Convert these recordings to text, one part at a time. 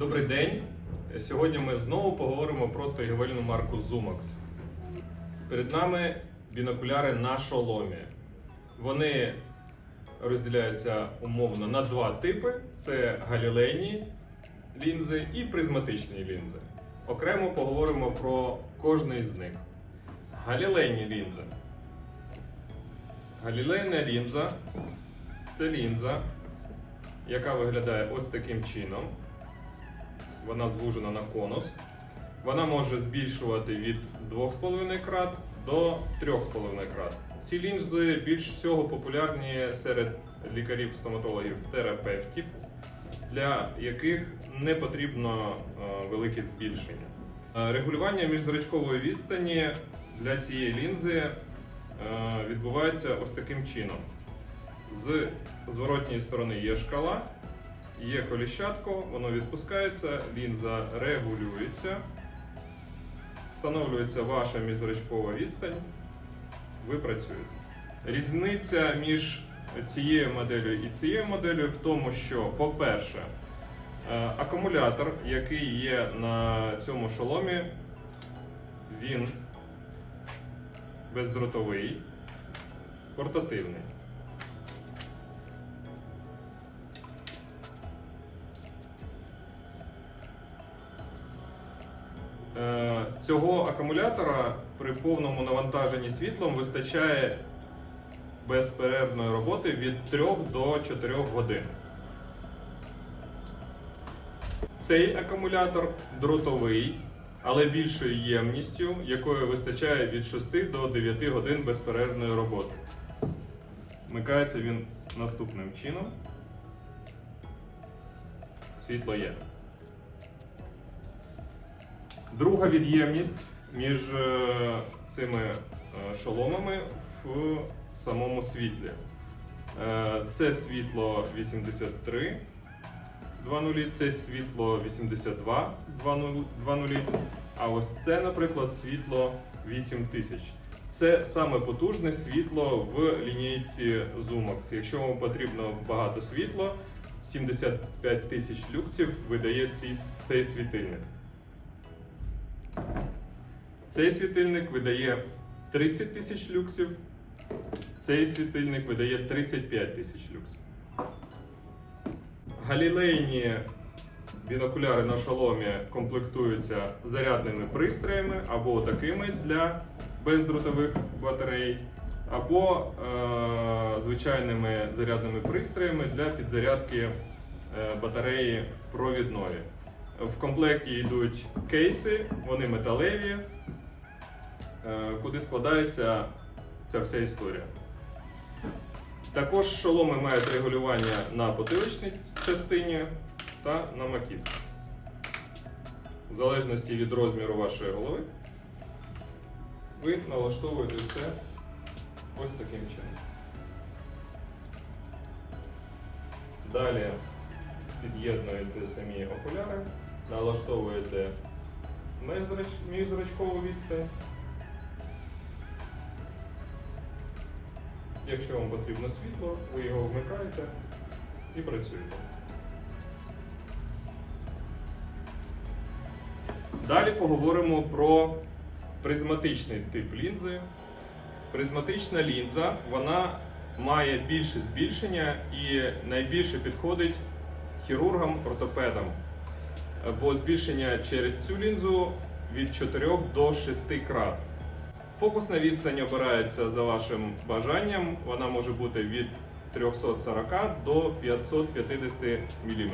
Добрий день. Сьогодні ми знову поговоримо про торгівельну марку Zumax. Перед нами бінокуляри на шоломі. Вони розділяються умовно на два типи: це галілейні лінзи і призматичні лінзи. Окремо поговоримо про кожний з них. Галілейні лінзи. Галілейна лінза це лінза, яка виглядає ось таким чином. Вона звужена на конус. Вона може збільшувати від 2,5 крат до 3,5 крат. Ці лінзи більш всього популярні серед лікарів-стоматологів терапевтів, для яких не потрібно е, велике збільшення. Е, Регулювання міжзрачкової відстані для цієї лінзи е, відбувається ось таким чином. З зворотньої сторони є шкала, є коліщатко, воно відпускається, лінза регулюється, встановлюється ваша міжзрачкова відстань, ви працюєте. Різниця між цією моделлю і цією моделлю в тому, що, по-перше, е, акумулятор, який є на цьому шоломі, він бездротовий, портативний. Цього акумулятора при повному навантаженні світлом вистачає безперервної роботи від 3 до 4 годин. Цей акумулятор дротовий, але більшою ємністю, якої вистачає від 6 до 9 годин безперервної роботи. Вмикається він наступним чином. Світло є. Друга від'ємність між е, цими е, шоломами в самому світлі. Е, Це світло 83 2.0, це світло 82 2.0, а ось це, наприклад, світло 8000. Це саме потужне світло в лінійці Zumax. Якщо вам потрібно багато світла, 75 тисяч люксів видає цей світильник. Цей світильник видає 30 тисяч люксів, цей світильник видає 35 тисяч люксів. Галілейні бінокуляри на шоломі комплектуються зарядними пристроями або такими для бездротових батарей, або е- звичайними зарядними пристроями для підзарядки е, батареї провідної. В комплекті йдуть кейси, вони металеві, е, куди складається ця вся історія. Також шоломи мають регулювання на потиличній частині та на маківці. В залежності від розміру вашої голови, ви налаштовуєте це ось таким чином. Далі під'єднуєте самі окуляри, налаштовуєте міжзрач- міжзрачкову відстань. Якщо вам потрібно світло, ви його вмикаєте і працюєте. Далі поговоримо про призматичний тип лінзи. Призматична лінза вона має більше збільшення і найбільше підходить хірургам-ортопедам, бо збільшення через цю лінзу від 4 до 6 крат. Фокусна відстань обирається за вашим бажанням. Вона може бути від 340 до 550 мм.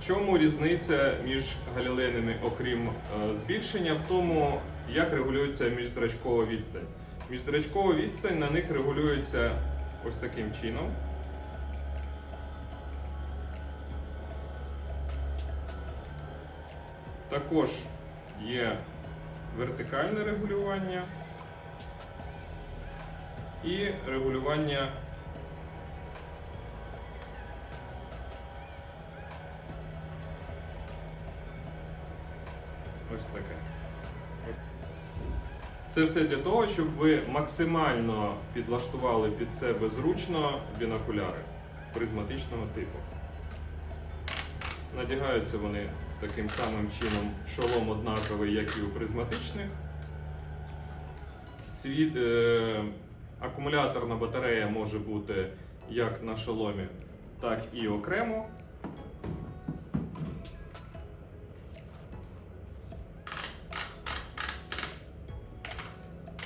В чому різниця між галілейними, окрім е, збільшення, в тому, як регулюється міжзрачкова відстань. Міжзрачкова відстань на них регулюється ось таким чином. Також є вертикальне регулювання і регулювання ось таке. Це все для того, щоб ви максимально підлаштували під себе зручно бінокуляри призматичного типу. Надягаються вони таким самим чином шолом однаковий, як і у призматичних. Світ, е, акумуляторна батарея може бути як на шоломі, так і окремо.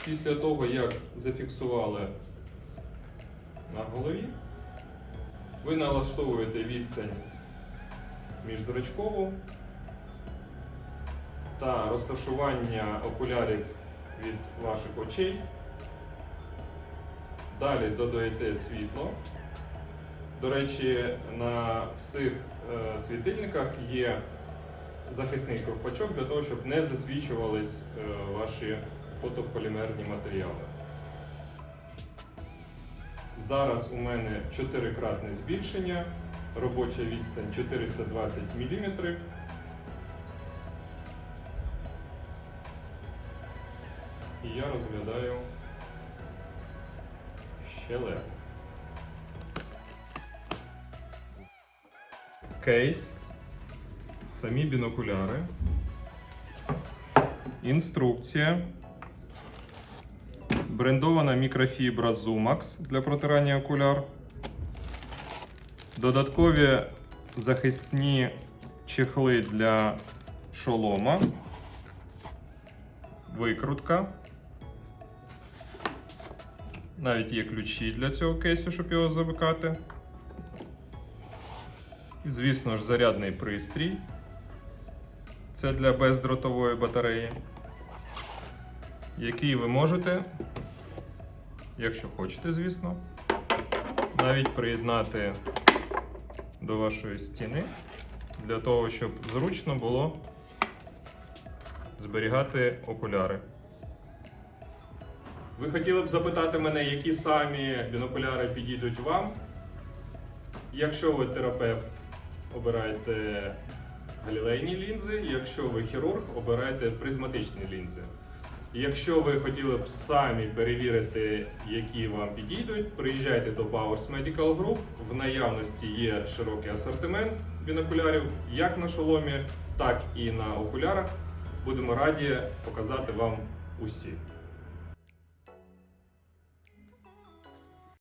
Після того, як зафіксували на голові, ви налаштовуєте відстань міжзрачкову та розташування окулярів від ваших очей. Далі додаєте світло. До речі, на всіх е, світильниках є захисний ковпачок для того, щоб не засвічувались е, ваші фотополімерні матеріали. Зараз у мене чотирикратне збільшення, робоча відстань 420 мм. І я розглядаю щелеп. Кейс, самі бінокуляри, інструкція, брендована мікрофібра Zumax для протирання окуляр, додаткові захисні чехли для шолома, викрутка. Навіть є ключі для цього кейсу, щоб його замикати. І, звісно ж, зарядний пристрій. Це для бездротової батареї, який ви можете, якщо хочете, звісно, навіть приєднати до вашої стіни для того, щоб зручно було зберігати окуляри. Ви хотіли б запитати мене, які самі бінокуляри підійдуть вам? Якщо ви терапевт, обирайте галілейні лінзи, якщо ви хірург, обирайте призматичні лінзи. Якщо ви хотіли б самі перевірити, які вам підійдуть, приїжджайте до Bowers Medical Group. В наявності є широкий асортимент бінокулярів як на шоломі, так і на окулярах. Будемо раді показати вам усі.